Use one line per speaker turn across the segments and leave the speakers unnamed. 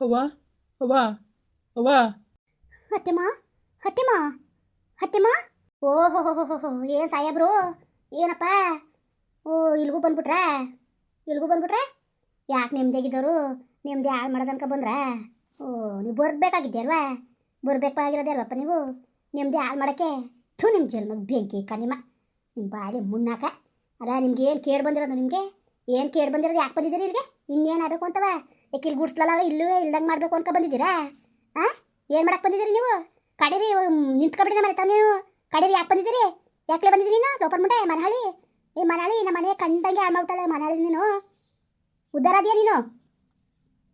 ಅವ್ವ ಅವ್ವ ಅವ್ವ
ಹತ್ತೆಮ್ಮ ಹತ್ತೆಮ್ಮ ಹತ್ತೆಮ್ಮ. ಓಹೋ ಏನು ಸಾಹೇಬ್ರು ಏನಪ್ಪ? ಓ, ಇಲ್ಗೂ ಬಂದ್ಬಿಟ್ರಾ? ಇಲ್ಗೂ ಬಂದ್ಬಿಟ್ರೆ? ಯಾಕೆ ನೆಮ್ಮದಿಯಾಗಿದ್ದವರು ನೆಮ್ಮದಿ ಹಾಳು ಮಾಡೋದನ್ಕ ಬಂದ್ರೆ? ಓ, ನೀವು ಬರ್ಬೇಕಾಗಿದ್ದೆ ಅಲ್ವಾ? ಬರ್ಬೇಕಾಗಿರೋದೇ ನೀವು? ನೆಮ್ಮದಿ ಹಾಳು ಮಾಡೋಕ್ಕೆ? ಥೂ ನಿಮ್ಮ ಜನ್ಮಗ್ ಬೆಂಕಿ ಇಕ್ಕ ನಿಮ್ಮ. ನಿಮ್ಮ ಬಾಡಿ ಮುನ್ನಾಕ ಅಲ್ಲ ನಿಮ್ಗೆ ಏನು ಕೇಳಿ ಬಂದಿರೋದು ನಿಮಗೆ? ಏನು ಕೇಳಿ ಬಂದಿರೋದು? ಯಾಕೆ ಬಂದಿದ್ದೀರಿ ಇಲ್ಲಿಗೆ? ಇನ್ನೇನು ಆಗಬೇಕು ಅಂತವ? ಯಾಕೆ ಇಲ್ಲಿ ಗುಡ್ಸ್ಲಲ್ಲ? ಇಲ್ಲೂ ಇಲ್ದಂಗೆ ಮಾಡಬೇಕು ಅನ್ಕೊ ಬಂದಿದ್ದೀರಾ? ಹಾಂ ಏನು ಮಾಡಕ್ಕೆ ಬಂದಿದ್ದೀರಿ ನೀವು? ಕಡೀರಿ ನಿಂತ್ಕೊಬಿಟ್ಟಿನ ಮನೆ ತಾವು ನೀವು. ಕಡೀರಿ, ಯಾಕೆ ಬಂದಿದ್ದೀರಿ? ಯಾಕೆ ಬಂದಿದ್ದೀರಿ ನೀನು? ಲೋಪರ್ ಮುಂಡೆ ಮನಹಳ್ಳಿ ಈ ಮನಹಳ್ಳಿ ನಮ್ಮ ಮನೆ ಕಂಡಂಗೆ ಹಾಳು ಮಾಡ್ಬಿಟ್ಟಲ್ಲ ಮನಹಳ್ಳಿ ನೀನು. ಅದೇ ನೀನು?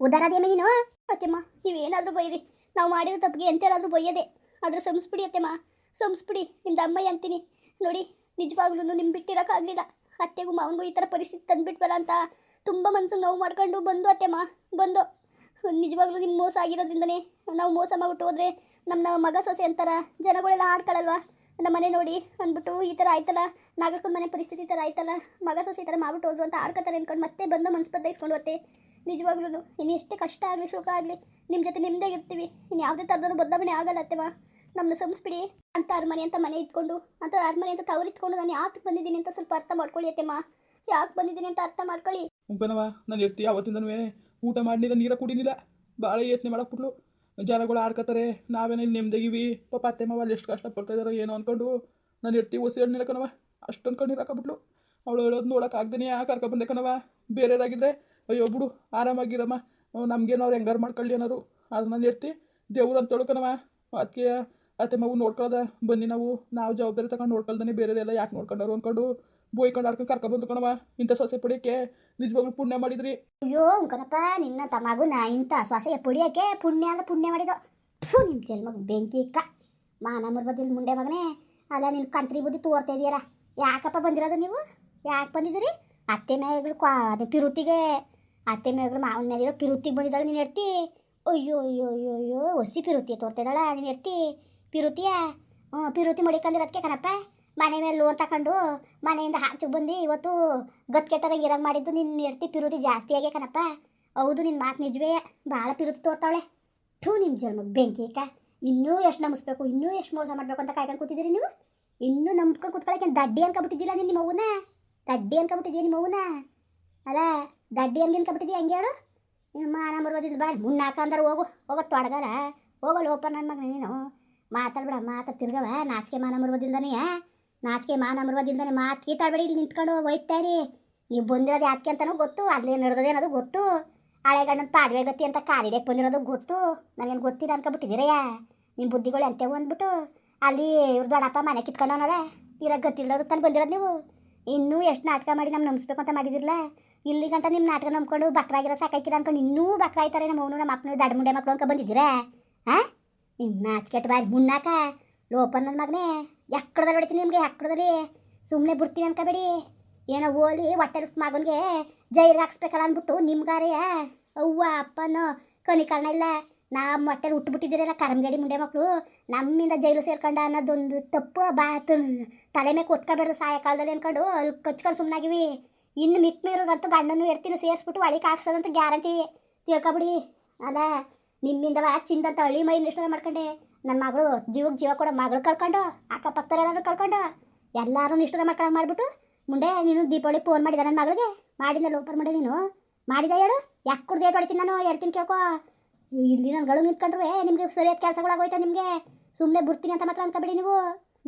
ಉದ್ದಾರಾದಿಯ ನೀನು? ಅತ್ತೆಮ್ಮ, ನೀವೇನಾದರೂ ಬೈರಿ. ನಾವು ಮಾಡಿರೋ ತಪ್ಪಿಗೆ ಎಂತೇನಾದರೂ ಬೈಯದೆ. ಆದರೆ ಸಂಸ್ಬಿಡಿ ಅತ್ತೆಮ್ಮ ಸಂಸ್ಬಿಡಿ ನಿಮ್ದು ಅಮ್ಮಯ್ಯ ಅಂತೀನಿ. ನೋಡಿ ನಿಜವಾಗ್ಲೂ ನಿಮ್ಮ ಬಿಟ್ಟಿರೋಕ್ಕಾಗಲಿಲ್ಲ. ಅತ್ತೆಗೂ ಮಾವನಿಗೂ ಈ ಥರ ಪರಿಸ್ಥಿತಿ ತಂದುಬಿಟ್ವಲ್ಲ ಅಂತ ತುಂಬ ಮನ್ಸಿಗೆ ನೋವು ಮಾಡ್ಕೊಂಡು ಬಂದು ಅತ್ತೆಮ್ಮ ಬಂದು. ನಿಜವಾಗ್ಲೂ ನಿಮ್ಮ ಮೋಸ ಆಗಿರೋದ್ರಿಂದನೇ ನಾವು ಮೋಸ ಮಾಡ್ಬಿಟ್ಟು ಹೋದರೆ ನಮ್ಮ ಮಗ ಸೊಸೆ ಅಂತಾರ, ಜನಗಳೆಲ್ಲ ಆಡ್ಕೊಳ್ಳಲ್ವಾ ನಮ್ಮ ಮನೆ ನೋಡಿ ಅಂದ್ಬಿಟ್ಟು ಈ ಥರ ಆಯ್ತಲ್ಲ ನಾಗಕ್ಕನ ಮನೆ ಪರಿಸ್ಥಿತಿ ಈ ಥರ ಆಯ್ತಲ್ಲ, ಮಗ ಸೊಸೆ ಈ ಥರ ಮಾಡ್ಬಿಟ್ಟು ಹೋದ್ರು ಅಂತ ಆಡ್ಕೊತಾರೆ ಅನ್ಕೊಂಡು ಮತ್ತೆ ಬಂದು ಮನ್ಸು ಬದಲಾಯಿಸ್ಕೊಂಡು ಹೋತ್ತೆ ನಿಜವಾಗ್ಲೂ ಇನ್ನು ಎಷ್ಟೇ ಕಷ್ಟ ಆಗಲಿ, ಸುಖ ಆಗಲಿ ನಿಮ್ಮ ಜೊತೆ ನಿಮ್ಮದೇ ಇರ್ತೀವಿ. ಇನ್ನು ಯಾವುದೇ ಥರದಲ್ಲೂ ಬದಲಾವಣೆ ಆಗಲ್ಲ ಅತ್ತೆಮ್ಮ ನಮ್ಮನ್ನ ಸಂಸ್ಬಿಡಿ ಅಂತ ಅರಮನೆ ಅಂತ ಮನೆ ಇದ್ಕೊಂಡು ಅಂತ ಅರಮನೆ ಅಂತ ತವ್ರು ಇಟ್ಕೊಂಡು ನಾನು ಯಾಕೆ ಬಂದಿದ್ದೀನಿ ಅಂತ ಸ್ವಲ್ಪ ಅರ್ಥ ಮಾಡ್ಕೊಳ್ಳಿ ಅತ್ತೆಮ್ಮ ಯಾಕೆ ಬಂದಿದ್ದೀನಿ ಅಂತ ಅರ್ಥ ಮಾಡ್ಕೊಳ್ಳಿ.
ಉಂಕನವ ನಾನು ಇರ್ತೀವಿ ಅವತ್ತಿಂದನೂ ಊಟ ಮಾಡಲಿಲ್ಲ, ನೀರ ಕುಡಿಲಿಲ್ಲ. ಭಾಳ ಯತ್ನೆ ಮಾಡಕ್ಬಿಟ್ಲು ಜನಗಳು ಆಡ್ಕೋತಾರೆ ನಾವೇನೇ ಇಲ್ಲಿ ನೆಮ್ಮದಿಗಿವಿ ಪಾಪ ಅತ್ತೆ ಮಾವ ಅಲ್ಲಿ ಎಷ್ಟು ಕಷ್ಟಪಡ್ತಾ ಇದಾರೋ ಏನೋ ಅಂದ್ಕೊಂಡು ನಾನು ಇರ್ತೀವಿ ಒಸಿ ಹೇಳಿ ಕಣವ ಅಷ್ಟು ಅಂದ್ಕೊಂಡು ಹಾಕಬಿಟ್ಲು. ಅವಳು ಹೇಳೋದು ನೋಡೋಕೆ ಆಗ್ದೇನೆ ಯಾಕೆ ಕರ್ಕೊಬಂದೆ ಕಣವ ಬೇರೆಯವರಾಗಿದ್ರೆ, ಅಯ್ಯೋ ಬಿಡು, ಆರಾಮಾಗಿರಮ್ಮ. ನಮಗೇನೋ ಅವ್ರು ಹೆಂಗಾರು ಮಾಡ್ಕೊಳ್ಳಿ ಏನಾರು ಅದು ನಾನು ಇರ್ತಿ ದೇವ್ರು ಅಂತ ತೊಳ್ಕೊನವ ಅದಕ್ಕೆ ಅತ್ತೆ ನೋಡ್ಕೊಳ್ಳೋದ ಬನ್ನಿ ನಾವು ನಾವು ಜವಾಬ್ದಾರಿ ತಗೊಂಡು ನೋಡ್ಕೊಳ್ದಾನೆ ಬೇರೆಯವರೆಲ್ಲ ಯಾಕೆ ನೋಡ್ಕೊಂಡವ್ರು ಅಂದ್ಕೊಂಡು ಬೋಯ್ಕೊಂಡು ಆಡ್ಕೊಂಡು ಕರ್ಕೊಬಂದು ಕಣವ ಇಂಥ ಸೊಸೆ ಪುಡಿಯಕ್ಕೆ ನಿಜವಾಗ್ಲೂ ಪುಣ್ಯ ಮಾಡಿದ್ರಿ.
ಅಯ್ಯೋ ಉಂಕನಪ್ಪ ನಿನ್ನ ತಮಗುನ ಇಂಥ ಸೊಸೆ ಪುಡಿಯಕ್ಕೆ ಪುಣ್ಯ ಅಂದ್ರೆ ಪುಣ್ಯ ಮಾಡಿದ. ಥೂ ನಿಮ್ಮ ಜನ್ಮಗ್ ಬೆಂಕಿ ಇಕ್ಕ. ಮಾನ ಮುರ್ಬದಿಲ್ ಮುಂಡೆ ಮಗನೇ, ಅಲ್ಲ ನಿನ್ನ ಕಂತ್ರಿ ಬುದ್ಧಿ ತೋರ್ತಾ ಇದೀಯರ. ಯಾಕಪ್ಪ ಬಂದಿರೋದು ನೀವು? ಯಾಕೆ ಬಂದಿದ್ದೀರಿ? ಅತ್ತೆ ಮೇಗಳು ಅದೇ ಪಿರುತಿಗೆ, ಅತ್ತೆ ಮೇಗಳು ಮಾವನ ಮೇಲಿರೋ ಪಿರುತಿಗೆ ಬಂದಿದ್ದಾಳೆ ನೀನು ಎಡ್ತಿ ಅಯ್ಯೋ ಅಯ್ಯೋ ಅಯ್ಯೋ ಅಯ್ಯೋ ಹೊಸಿ ಪಿರುತಿ ತೋರ್ತಾ ಇದ್ದಾಳ ನೀನು ಎಡ್ತಿ ಪಿರುತಿಯ? ಹ್ಞೂ ಪಿರುತಿ ಮಡಿಕಂದಿರೋದಕ್ಕೆ ಕಣಪ್ಪ. ಮನೆ ಮೇಲೆ ಲೋನ್ ತಗೊಂಡು ಮನೆಯಿಂದ ಹಾಚು ಬಂದು, ಇವತ್ತು ಗತ್ ಕೆಟ್ಟದಾಗ ಇರಂಗೆ ಮಾಡಿದ್ದು ನಿನ್ನ ಎಡ್ತಿ ಪಿರುತಿ ಜಾಸ್ತಿ ಆಗ್ಯ ಕಣಪ್ಪ. ಹೌದು ನಿನ್ನ ಮಾತು ನಿಜವೇ ಭಾಳ ಪಿರುತಿ ತೋರ್ತಾವಳೆ. ಥೂ ನಿಮ್ಮ ಜನ್ಮಕ್ಕೆ ಬೆಂಕಿ ಅಕ್ಕ ಇನ್ನೂ ಎಷ್ಟು ನಂಬಿಸ್ಬೇಕು ಇನ್ನೂ ಎಷ್ಟು ಮೋಸ ಮಾಡಬೇಕು ಅಂತ ಕಾಯ್ಕೊಂಡು ಕೂತಿದ್ದೀರಿ ನೀವು? ಇನ್ನೂ ನಂಬ್ಕೊಂಡು ಕೂತ್ಕೊಳ್ಳೋಕೆ ದಡ್ಡಿ ಅನ್ಕೊಬಿಟ್ಟಿದ್ದಿಲ್ಲ ನೀನು ನಿಮ್ಮ ಅವ್ವನ ದಡ್ಡಿ ಅನ್ಕೊಬಿಟ್ಟಿದ್ಯಾ ನಿಮ್ಮ ಅವ್ವನ ಅಲ್ಲ, ದಡ್ಡಿ ಹಂಗೆ ಅನ್ಕೊಬಿಟ್ಟಿದ್ಯಾ ಹಂಗೆ ಹೇಳು? ನಿಮ್ಮ ಮಾನ ಮರ್ಬೋದಿಲ್ಲ ಬಾ ಮುನ್ನಾಕ ಅಂದ್ರೆ ಹೋಗು, ಹೋಗೋ ತೊಡಗಾರ. ಹೋಗಲ್ಲ ಓಪನ್ ನನ್ನ ಮಗ ನೀನು. ಮಾತಾಡ್ಬೇಡ ಮಾತಾ ತಿರ್ಗವ ನಾಚಿಕೆ ಮಾನ ಮರ್ಬೋದಿಲ್ದಾನೆ ನಾಚಿಕೆ ಮಾನ ಮರ್ಬೋದಿಲ್ದಾನೆ ಮಾತು ಕೀತಾಡ್ಬೇಡಿ ಇಲ್ಲಿ ನಿಂತ್ಕೊಂಡು ಹೋಯ್ತಾರಿ ನೀವು ಬಂದಿರೋದು ಯಾಕೆ ಅಂತಲೂ ಗೊತ್ತು ಅಲ್ಲಿ ನಡೆದೋದು ಅನ್ನೋದು ಗೊತ್ತು. ಹಳೆ ಗಂಡನ ಪಾದ್ವೆ ಗತಿ ಅಂತ ಕಾಲಿಡಕ್ಕೆ ಬಂದಿರೋದು ಗೊತ್ತು. ನನಗೇನು ಗೊತ್ತಿಲ್ಲ ಅನ್ಕೊಬಿಟ್ಟಿದ್ದೀರಯ್ಯ ನಿಮ್ಮ ಬುದ್ಧಿಗಳು ಎಂತೆವು ಅಂದ್ಬಿಟ್ಟು. ಅಲ್ಲಿ ಇವ್ರ ದೊಡ್ಡಪ್ಪ ಮನೆ ಕಿತ್ಕೊಂಡವನಲ್ಲ ಇರೋ ಗೊತ್ತಿಲ್ಲದ ತಂದು ಬಂದಿರೋದು ನೀವು. ಇನ್ನೂ ಎಷ್ಟು ನಾಟಕ ಮಾಡಿ ನಮ್ಮ ನಂಬಿಸ್ಬೇಕು ಅಂತ ಮಾಡಿದಿರಲ್ಲ ಇಲ್ಲಿ ಗಂಟ ನಿಮ್ಮ ನಾಟಕ ನಂಬ್ಕೊಂಡು ಬಕ್ರಾಗಿರೋ ಸಾಕಾಯ್ತೀರ ಅನ್ಕೊಂಡು ಇನ್ನೂ ಬಕ್ರ ಆಯ್ತಾರೆ ನಮ್ಮ ಅವನು, ನಮ್ಮ ಅಪ್ಪನ ದಡ್ ಮುಂಡೆ ಮಕ್ಕಳು ಅಂತ ಬಂದಿದ್ದೀರಾ? ಹಾಂ ನಿಮ್ಮ ನಾಚಿಕೆಟ್ ಬಾರಿ ಮುನ್ನಾಕ? ಲೋಪನ್ ನನ್ನ ಮಗನೇ. ಎಕ್ಕಡದಲ್ಲಿ ಹೊಡಿತೀನಿ ನಿಮಗೆ, ಎಕ್ಕಡದಲ್ಲಿ ಸುಮ್ಮನೆ ಬಿಡ್ತೀನಿ ಅನ್ಕೋಬೇಡಿ ಏನೋ ಓಲಿ ಹೊಟ್ಟೆ ಮಗನಿಗೆ ಜೈಲಿಗೆ ಹಾಕ್ಸ್ಬೇಕಲ್ಲ ಅಂದ್ಬಿಟ್ಟು ನಿಮ್ಗಾರೆ. ಅವ್ವ, ಅಪ್ಪನೋ ಕಾರಣ ಇಲ್ಲ. ನಮ್ಮ ಹೊಟ್ಟೆಲಿ ಹುಟ್ಟುಬಿಟ್ಟಿದ್ದೀರಲ್ಲ ಕರಮಗಡಿ ಮುಂಡೆ ಮಕ್ಕಳು. ನಮ್ಮಿಂದ ಜೈಲು ಸೇರ್ಕೊಂಡ ಅನ್ನೋದೊಂದು ತಪ್ಪು ಬಾ ತಲೆ ಮೇಲೆ ಕೊತ್ಕೋಬಾರ್ದು ಸಾಯಂಕಾಲದಲ್ಲಿ ಅನ್ಕೊಂಡು ಅಲ್ಲಿ ಕಚ್ಕೊಂಡು ಸುಮ್ಮನಾಗಿವಿ ಇನ್ನು ಮಿಕ್ಕ ಮೇರೋದಂತೂ ಗಂಡನ್ನು ಎಡ್ತೀನಿ ಸೇರಿಸ್ಬಿಟ್ಟು ಒಳಗೆ ಹಾಕ್ಸೋದಂತ ಗ್ಯಾರಂಟಿ. ತಿಳ್ಕೊಬಿಡಿ. ಅಲ್ಲ ನಿಮ್ಮಿಂದವ ಚಿಂದಂತ ಹಳ್ಳಿ ಮೈ ನಿಷ್ಠ ಮಾಡ್ಕೊಂಡೆ. ನನ್ನ ಮಗಳು ಜೀವಕ್ಕೆ ಜೀವ ಕೊಡೋ ಮಗಳು ಕಳ್ಕೊಂಡು ಏನಾದರೂ ಕಳ್ಕೊಂಡು ಎಲ್ಲರೂ ನಿಷ್ಠರ ಮಾಡ್ಕೊಂಡು ಮಾಡಿಬಿಟ್ಟು ಮುಂದೆ ನೀನು ದೀಪಾವಳಿ ಫೋನ್ ಮಾಡಿದ ನನ್ನ ಮಗಳಿಗೆ. ಮಾಡಿದ್ನಲ್ಲ ಓಪನ್ ಮಾಡಿ ನೀನು. ಮಾಡಿದ ಹೇಳು. ಯಾಕೆ ಕುಡ್ದು ಏಟ್ ನಾನು? ಹೇಳ್ತೀನಿ ಕೇಳ್ಕೊ. ಇಲ್ಲಿ ನನ್ಗಳು ನಿಂತ್ಕೊಂಡ್ರೆ ನಿಮಗೆ ಸರಿಯಾದ ಕೆಲಸಗಳಾಗೋಯ್ತಾ ನಿಮಗೆ? ಸುಮ್ಮನೆ ಬಿಡ್ತೀನಿ ಅಂತ ಮಾತ್ರ ಅನ್ಕೊಬೇಡಿ ನೀವು.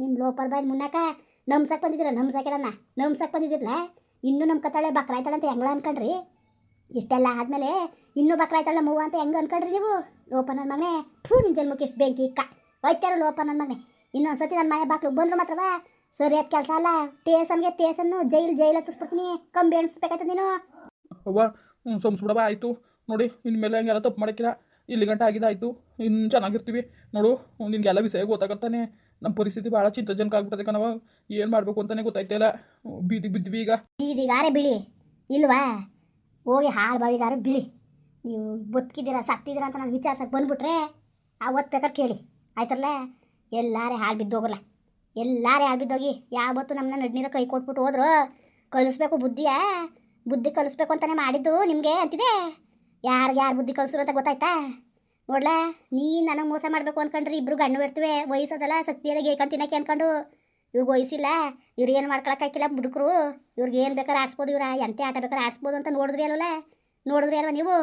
ನಿಮ್ಮ ಲೋಪರ್ ಬಾಯ್ ಮುನ್ನಾಕ ನಮ್ಸಕ್ಕೆ ಬಂದಿದ್ದೀರ ನಮ್ಸಕ್ಕಿರನ್ನ ನಮ್ಸಕ್ಕೆ ಬಂದಿದ್ದಿರಲ್ಲ. ಇನ್ನೂ ನಮ್ಮ ಕತ್ತಾಳೆ ಬಕ್ರಾಯ್ತಾಳೆ ಅಂತ ಹೆಂಗಳ ಅನ್ಕೊಂಡ್ರಿ? ಇಷ್ಟೆಲ್ಲ ಆದಮೇಲೆ ಇನ್ನೂ ಬಕ್ರ ಆಯ್ತಾಳ ಮೂವ ಅಂತ ಹೆಂಗೆ ಅನ್ಕೊಂಡ್ರಿ ನೀವು? ಲೋಪ ನನ್ನ ಮಗನೇ. ಥೂ ನಿಮ್ಮ ಜನ್ಮಕ್ಕೆ ಇಷ್ಟು ಬೆಂಕಿ ಇಕ್ಕ ಹೋಯ್ತಾರ ಲೋಪ ನನ್ನ ಮಗನೇ. ಇನ್ನೊಂದ್ಸತಿ ನನ್ನ ಮನೆ ಬಾಕ್ಲು ಬಂದ್ರು ಮಾತ್ರವ. ಸರಿಯಾದ ಕೆಲಸ ಅಲ್ಲ. ಟೇಸನ್ಗೆ ಟೇಸನ್ನು ಜೈಲ್ ಜೈಲ್ ಹತ್ತಿಸ್ಬಿಡ್ತೀನಿ. ಕಂಬಿ ಎಣಿಸ್ಬೇಕಾಯ್ತದ ನೀನು.
ಅವ್ವ ಹ್ಞೂ ಸೋಮ್ಸ್ಬಿಡವ ಆಯಿತು. ನೋಡಿ ಇನ್ಮೇಲೆ ಹಂಗೆಲ್ಲ ತಪ್ಪು ಮಾಡಕ್ಕಿಲ್ಲ. ಇಲ್ಲಿ ಗಂಟೆ ಆಗಿದ್ದಾಯ್ತು ಇನ್ನು ಚೆನ್ನಾಗಿರ್ತೀವಿ. ನೋಡು ನಿನಗೆಲ್ಲ ವಿಷಯ ಗೊತ್ತಾಗತ್ತಾನೆ. ನಮ್ಮ ಪರಿಸ್ಥಿತಿ ಭಾಳ ಚಿಂತಾಜನಕ ಆಗ್ಬಿಡ್ತದೆ ಕಣವ ಏನು ಮಾಡಬೇಕು ಅಂತಲೇ ಗೊತ್ತಾಯ್ತಿಲ್ಲ ಬೀದಿಗೆ ಬಿದ್ವಿ ಈಗ.
ಬೀದಿಗಾರೆ ಬಿಳಿ. ಇಲ್ವಾ? ಹೋಗಿ ಹಾಳು ಬಾವಿಗಾರು ಬಿಳಿ. ನೀವು ಬದುಕಿದ್ದೀರಾ, ಸತ್ತಿದ್ದೀರಾ ಅಂತ ನಾನು ವಿಚಾರ್ಸಕ್ಕೆ ಬಂದುಬಿಟ್ರೆ ಆ ಬೇಕಾದ್ರೆ ಕೇಳಿ. ಆಯ್ತಲ್ಲ? ಎಲ್ಲಾರೇ ಹಾಳು ಬಿದ್ದೋಗಲ್ಲ ಎಲ್ಲಾರೇ ಹಾಳು ಬಿದ್ದೋಗಿ ಯಾವತ್ತು ನಮ್ಮನ್ನ ನಡ್ನೀರ ಕೈ ಕೊಟ್ಬಿಟ್ಟು ಹೋದ್ರು. ಕಲಿಸ್ಬೇಕು ಬುದ್ಧಿಯ? ಬುದ್ಧಿ ಕಲಿಸ್ಬೇಕು ಅಂತಲೇ ಮಾಡಿದ್ದು ನಿಮಗೆ ಅಂತಿದೆ? ಯಾರಿಗೆ ಯಾರು ಬುದ್ಧಿ ಕಲಿಸ್ರು ಅಂತ ಗೊತ್ತಾಯ್ತಾ? ನೋಡ್ಲಾ ನೀ ನನಗೆ ಮೋಸ ಮಾಡಬೇಕು ಅಂದ್ಕೊಂಡ್ರೆ ಇಬ್ಬರು ಗಂಡು ಬಿಡ್ತೀವಿ ವಯಸ್ಸದಲ್ಲ ಸತ್ಯದಾಗ ಏಕಂತ ತಿನ್ನಕ್ಕೆ ಅನ್ಕೊಂಡು ಇವ್ರಿಗೆ ವಯಸ್ಸಿಲ್ಲ, ಇವ್ರು ಏನು ಮಾಡ್ಕೊಳಕ್ಕಾಗಿಲ್ಲ ಮುದುಕರು. ಇವ್ರಿಗೆ ಏನು ಬೇಕಾದ್ರೆ ಆಡ್ಸ್ಬೋದು ಇವ್ರ, ಎಂತೆ ಆಟ ಬೇಕಾದ್ರೆ ಆಡ್ಸ್ಬೋದು ಅಂತ ನೋಡಿದ್ರಿ ಅಲ್ವಲ್ಲ? ನೋಡಿದ್ರಿ ಅಲ್ವ ನೀವು?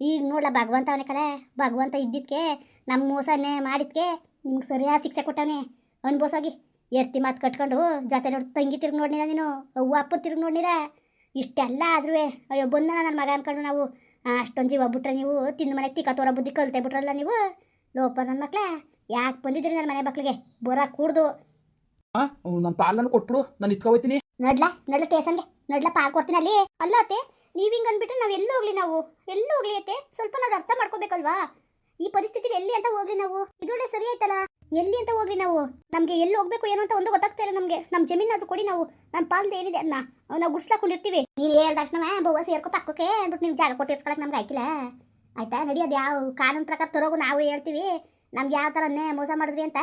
ಈಗ ನೋಡ್ಲ ಭಗವಂತ ಅವನೇ ಕಲೆ. ಭಗವಂತ ಇದ್ದಿದ್ಕೆ ನಮ್ಮ ಮೋಸನೇ ಮಾಡಿದ್ಕೆ, ನಿಮ್ಗೆ ಸರಿಯಾಗಿ ಶಿಕ್ಷೆ ಕೊಟ್ಟವನೆ. ಅನ್ಬೋಸಾಗಿ ಎರ್ತಿ ಮಾತು ಕಟ್ಕೊಂಡು ಜೊತೆ ನೋಡಿ, ತಂಗಿ ತಿರ್ಗಿ ನೋಡಿರ ನೀನು? ಅವ್ವ ಅಪ್ಪ ತಿರ್ಗಿ ನೋಡಿರ ಇಷ್ಟೆಲ್ಲ ಆದ್ರೂ ಅಯ್ಯೋ ಬಂದ ನನ್ನ ಮಗ ಅನ್ಕೊಂಡು ನಾವು. ಅಷ್ಟೊಂದು ಜೀವ ಬಿಟ್ರೆ ನೀವು, ತಿಂದು ಮನೆಗೆ ತಿಕ್ಕ ತೋರ ಬುದ್ಧಿ ಕಲ್ತೆ ಬಿಟ್ರಲ್ಲ ನೀವು? ಲೋಪ ನನ್ನ ಮಕ್ಳೇ, ಯಾಕೆ ಬಂದಿದ್ರಿ ನನ್ನ ಮನೆ ಮಕ್ಳಿಗೆ? ಬರ ಕೂಡ್ದು.
ಹಾಂ ನನ್ನ ಪಾಲನ್ನು ಕೊಟ್ಬಿಡು, ನಾನು ಇಟ್ಕೊ ಹೋಗ್ತೀನಿ.
ನಡ್ಲ ನಡ್ಲ ಟೇಸನ್ಗೆ ನಡ್ಲ ಪಾಲ್ ಕೊಡ್ತೀನಿ ಅಲ್ಲಿ. ಅಲ್ಲ ಅತ್ತೆ, ನೀವು ಹಿಂಗೆ ಅಂದ್ಬಿಟ್ರೆ ನಾವ್ ಎಲ್ಲೂ ಹೋಗ್ಲಿ ನಾವು. ಎಲ್ಲೂ ಹೋಗ್ಲಿ ಅತ್ತೆ. ಸ್ವಲ್ಪ ನಾವು ಅರ್ಥ ಮಾಡ್ಕೋಬೇಕಲ್ವಾ? ಈ ಪರಿಸ್ಥಿತಿಲಿ ಎಲ್ಲಿ ಅಂತ ಹೋಗ್ಲಿ ನಾವು. ಇದೊಳ್ಳೆ ಸರಿ ಆಯ್ತಲ್ಲ? ಎಲ್ಲಿ ಅಂತ ಹೋಗ್ಲಿ ನಾವು? ನಮ್ಗೆ ಎಲ್ಲಿ ಹೋಗ್ಬೇಕು ಏನು ಅಂತ ಒಂದು ಗೊತ್ತಾಗ್ತಾ ಇಲ್ಲ ನಮ್ ಜಮೀನ್ ಜಮೀನಾದ್ರೂ ಕೊಡಿ ನಾವು. ನಮ್ ಪಾಲ್ದು ಏನಿದೆ ಅನ್ನ ನಾವು ಗುಡ್ಸ್ಲಾಕೊಂಡಿರ್ತೀವಿ ನೀನು ಹೇಳ್ದ ತಕ್ಷಣ ಬವ್ವ ಸೇರ್ಕೊ ಪಕ್ಕಕ್ಕೆ ಅಂದ್ಬಿಟ್ಟು ನೀವು ಜಾಗ ಕೊಟ್ಟಿರ್ಸ್ಕೊಳಕ್ಕೆ ನಮ್ಗೆ ಆಯ್ತಿಲ್ಲ ಆಯ್ತಾ? ನಡಿ ಅದು ಯಾವ ಕಾನೂನು ಪ್ರಕಾರ ತರೋಗು ನಾವು ಹೇಳ್ತೀವಿ. ನಮ್ಗೆ ಯಾವ ಥರನೇ ಮೋಸ ಮಾಡಿದ್ರಿ ಅಂತ.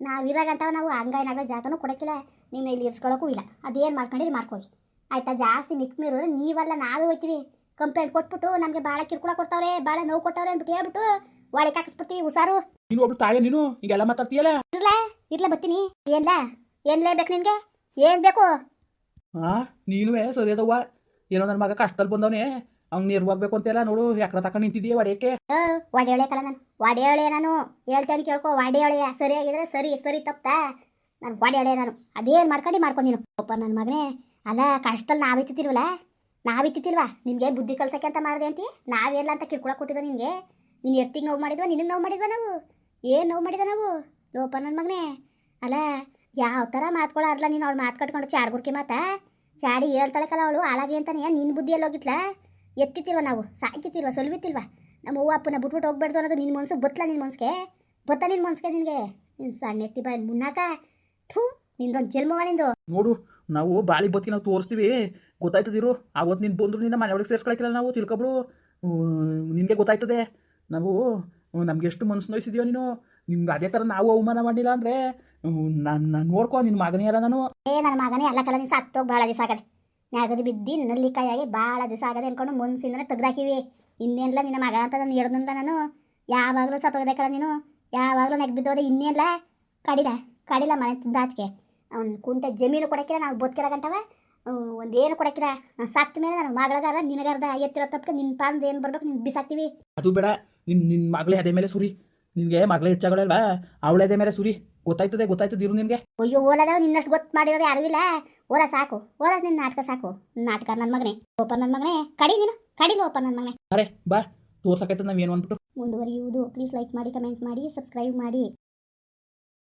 ನಾವು ಇರೋ ನಾವು ನಾವು ಹಂಗಾಯಿನಾಗ ಜಾಗನೂ ಕೊಡೋಕ್ಕಿಲ್ಲ. ನೀನು ಇಲ್ಲಿ ಇರಿಸ್ಕೊಳ್ಳೋಕ್ಕೂ ಇಲ್ಲ. ಅದೇನು ಮಾಡ್ಕೊಂಡಿರಿ ಮಾಡ್ಕೊಳ್ಳಿ ಆಯ್ತಾ ಜಾಸ್ತಿ ಮಿಕ್ ಮೀರಿದ್ರೆ ನೀವಲ್ಲ ನಾವೇ ಹೋಗ್ತೀವಿ ಕಂಪ್ಲೇಂಟ್ ಕೊಟ್ಬಿಟ್ಟು ನಮಗೆ ಭಾಳ ಕಿರ್ಕುಳ ಕೊಡ್ತಾವ್ರೆ ಭಾಳ ನೋವು ಕೊಟ್ಟವ್ರೆ ಅಂದ್ಬಿಟ್ಟು ಹೇಳ್ಬಿಟ್ಟು ಒಳಗೆ ಹಾಕಿಸ್ಬಿಡ್ತೀವಿ ಹುಷಾರು.
ನೀನು ಒಬ್ಳು ತಾಯಿ ನೀನು? ಈಗೆಲ್ಲ ಮಾತಾಡ್ತೀಯಲ್ಲ?
ಇರ್ಲ ಇರ್ಲ ಬರ್ತೀನಿ. ಏನ್ಲ ಏನ್ಲೇ ಬೇಕು ನಿನಗೆ? ಏನು ಬೇಕು?
ಹಾಂ ನೀನುವೇ ಸರಿಯದವ್ವ ಏನೋ ನನ್ನ ಮಗ ಕಷ್ಟದಲ್ಲಿ ಬಂದವನೇ. ಅವ್ನು ನೀರ್ವಾಗ್ಬೇಕು ಅಂತೆಲ್ಲ ನೋಡು ಯಾಕಡೆ ತಕೊಂಡು ನಿಂತಿದ್ದೀಯ ಒಡೆಯಕ್ಕೆ
ಒಡೆಯೊಳೆ ಕಲ ನಾನು. ಒಡೆಯೊಳೆ ನಾನು. ಹೇಳ್ತೇನೆ ಕೇಳ್ಕೊ ವಾಡಿಯೋಳೆಯ ಸರಿಯಾಗಿದ್ರೆ ಸರಿ ಸರಿ ತಪ್ತಾ. ನಾನು ಒಡೆಯೊಳೆ ನಾನು. ಅದೇನು ಮಾಡ್ಕೊಂಡು ಮಾಡ್ಕೊಂಡು ನೀನು. ಒಪ್ಪ ನನ್ನ ಮಗನೇ. ಅಲ್ಲ ಕಷ್ಟದಲ್ಲಿ ನಾವ್ ಇತ್ತಿತಿಲ್ವಾ ನಿಮಗೆ ಬುದ್ಧಿ ಕಲ್ಸಕ್ಕೆ ಅಂತ ಮಾಡಿದೆ ಅಂತಿ? ನಾವೆಲ್ಲ ಅಂತ ಕಿರ್ಕೊಳ ಕೊಟ್ಟಿದ್ದೋ ನಿನಗೆ ನೀನು ಎತ್ತಿಗೆ ನೋವು ಮಾಡಿದ್ವಾ? ನಿನ್ನ ನೋವು ಮಾಡಿದ್ವಾ ನಾವು? ಏನು ನೋವು ಮಾಡಿದ ನಾವು? ಲೋಪ ನನ್ನ ಮಗನೇ. ಅಲ್ಲ, ಯಾವ ಥರ ಮಾತ್ಕೊಳ ಆಡ್ಲ ನೀನು? ಅವಳು ಮಾತು ಕಟ್ಕೊಂಡು ಚಾಡ್ಗುರ್ಕಿ ಮಾತಾ? ಚಾಡಿ ಹೇಳ್ತಾಳಕಲ್ಲ ಅವಳು. ಹಾಳಾಗಿ ಅಂತಾನೆ. ನಿನ್ನ ಬುದ್ಧಿಯಲ್ಲಿ ಹೋಗಿತ್ಲಾ ಎತ್ತಿತ್ತಿಲ್ವ ನಾವು? ಸಾಕಿತ್ತಿಲ್ವ ಸೊಲ್ವಿತ್ತಿಲ್ವ? ನಮ್ಮ ಅವ್ವ ಅಪ್ಪನ ಬಿಟ್ಬಿಟ್ಟು ಹೋಗ್ಬಾರ್ದು ಅನ್ನೋದು ನಿನ್ನ ಮನ್ಸು? ಬತ್ತಲ ನಿನ್ನ ಮನ್ಸಿಗೆ? ಬತ್ತ ನಿನ್ನ ಮನ್ಸಿಗೆ ನಿನಗೆ? ನಿನ್ನ ಸಣ್ಣ ಎತ್ತಿ ಬಾಯ್ ಮುನ್ನಾಕ? ಥೂ ನಿಂದೊಂದು ಜನ್ಮವ ನಿಂದು.
ನೋಡು ನಾವು ಬಾಳಿ ಬತ್ತಿ ನಾವು ತೋರಿಸ್ತೀವಿ. ಗೊತ್ತಾಯ್ತದಿರು? ಅವತ್ತು ನೀನು ಬಂದರು ನಿನ್ನ ಮನೆಯೊಳಗೆ ಸೇರಿಸ್ಕೊಳಕ್ಕಿಲ್ಲ ನಾವು? ತಿಳ್ಕೊಬಿಡು. ನಿನಗೆ ಗೊತ್ತಾಯ್ತದೆ. ನಾವು ನಮ್ಗೆ ಎಷ್ಟು ಮನಸ್ಸು ನೋಯಿಸಿದ್ಯೋ ನೀನು? ನಿಮ್ಗೆ ಅದೇ ಥರ ನಾವು ಅವಮಾನ ಮಾಡಿಲ್ಲ ಅಂದರೆ ನನ್ನ ನೋಡ್ಕೊ ನಿನ್ನ ಮಗನೇ ಅಲ್ಲ ನಾನು.
ಏ ನನ್ನ ಮಗನೇ ಅಲ್ಲ ಕಲ ನೀನು ಸತ್ತೋಗಿ ಭಾಳ ದಿವಸ ಆಗದೆ. ನ್ಯಾಗದು ಬಿದ್ದಿ ನಲ್ಲಿ ಕೈಯಾಗಿ ಭಾಳ ದಿವಸ ಆಗದೆ ಅನ್ಕೊಂಡು ಮುನ್ಸಿಂದನೇ ತೆಗ್ದಾಕಿವಿ. ಇನ್ನೇನಿಲ್ಲ ನಿನ್ನ ಮಗ ಅಂತ ನಾನು ನಾನು. ಯಾವಾಗಲೂ ಸತ್ತೋಗದೆ ನೀನು. ಯಾವಾಗಲೂ ನೆಗ್ ಬಿದ್ದೋದೆ ಇನ್ನೇನಿಲ್ಲ ಕಡಿಲ ಕಡಿಲ ಮನೆ ತಿದ್ದಾಚಿಗೆ ಅವ್ನು ಕುಂಟೆ ಜಮೀನು ಕೊಡಕಿರ ನಾವು ಬದುಕಿರ ಗಂಟವ. ಒಂದೇನು ಕೊಡಕಿರ? ಸತ್ತ ಮೇಲೆ ನನ್ನ ಮಗಳಗಾರ ನಿನಗಾರ್ದ ಎತ್ತಿರೋ ತಪ್ಪಕ್ಕೆ ನಿನ್ನ ಪಾಂದು ಏನು ಬರ್ಬೇಕು ನಿನ್ನ ಬಿಸಾಕ್ತೀವಿ.
ಅದು ಬೇಡ ನಿನ್ನ ನಿನ್ನ ಮಗಳೇ ಅದೇ ಮೇಲೆ ಸುರಿ. ನಿನಗೆ ಮಗಳೇ ಹೆಚ್ಚಾಗಳಲ್ವಾ? ಅವಳೇ ಅದೇ ಮೇಲೆ ಸುರಿ. ಗೊತ್ತಾಯ್ತದೆ ಗೊತ್ತಾಯ್ತದಿರು ನಿನಗೆ.
ಅಯ್ಯೋ ಓಲದ ನಿನ್ನಷ್ಟು ಗೊತ್ತು ಮಾಡಿರೋರು ಯಾರು ಇಲ್ಲ. ಓಲ ಸಾಕು ಓರ ನಿನ್ನ ನಾಟಕ ಸಾಕು. ನಾಟಕ ನನ್ನ ಮಗನೇ ಓಪ ನನ್ನ ಮಗನೇ. ಕಡಿ ನೀನು ಕಡಿಲು ಓಪ ನನ್ನ ಮಗನೇ.
ಅರೆ ಬಾ ತೋರ್ಸಕೈತದ ನಾವೇನು ಅಂದ್ಬಿಟ್ಟು.
ಮುಂದುವರಿಯುವುದು. ಪ್ಲೀಸ್ ಲೈಕ್ ಮಾಡಿ ಕಮೆಂಟ್ ಮಾಡಿ ಸಬ್ಸ್ಕ್ರೈಬ್ ಮಾಡಿ.